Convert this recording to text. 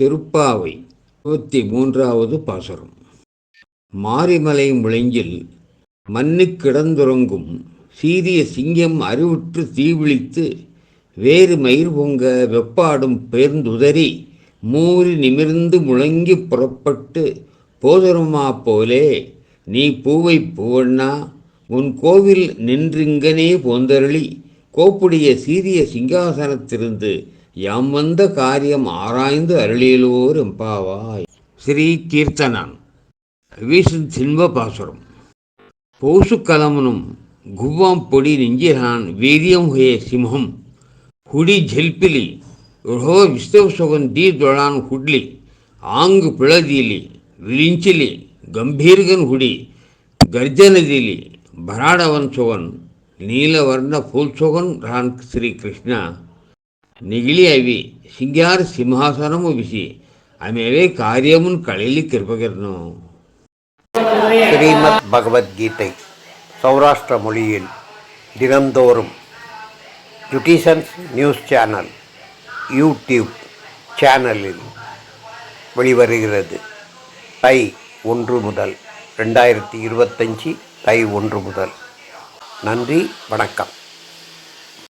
திருப்பாவை இருபத்தி மூன்றாவது பாசுரம். மாரிமலை முழங்கில் மண்ணு கிடந்துறங்கும் சீரிய சிங்கம் அறிவுற்று தீவிழித்து வேறு மயிர் பொங்க வெப்பாடும் பேர்ந்துதறி மூறி நிமிர்ந்து முழங்கி புறப்பட்டு போதருமா போலே நீ பூவை பூவண்ணா உன் கோவில் நின்றிங்கனே போந்தருளி கோப்புடைய சீரிய சிங்காசனத்திலிருந்து யாம் வந்த காரியம் ஆராய்ந்து அருளியலோர் எம்பாவாய் ஸ்ரீ கீர்த்தனான் வீசும் சின்ம பாசுரம் பௌசு கலமனும் குவ்வாம் பொடி நெஞ்சிரான் வீரியம் ஹுய சிம்ஹம் ಹುಡಿ ಝೆಲ್ಪಿಲಿ ಋಹೋ ವಿಸ್ತವಸೊಗನ್ ದೀ ದೊಳಾನ್ ಹುಡ್ಲಿ ಆಂಗ್ ಪಿಳದೀಲಿ ವಿರಿಂಚಿಲಿ ಗಂಭೀರ್ಗನ್ ಹುಡಿ ಗರ್ಜನದಿಲಿ ಭರಾಡವನ್ ಸೊಗನ್ ನೀಲವರ್ಣ ಫೂಲ್ಸೊಗನ್ ರಾನ್ ಶ್ರೀಕೃಷ್ಣ నిగిలి అవి సింగార సింహాసనము విసి ఆమెవే కార్యమున్ కళలి కృపగర్ను ஸ்ரீமத் பகவத்கீதை சௌராஷ்டிர மொழியில் தினந்தோறும் ஜுட்டிசன்ஸ் நியூஸ் சேனல் யூடியூப் சேனலில் வெளிவருகிறது தை ஒன்று முதல் ரெண்டாயிரத்தி இருபத்தஞ்சி தை ஒன்று முதல் நன்றி வணக்கம்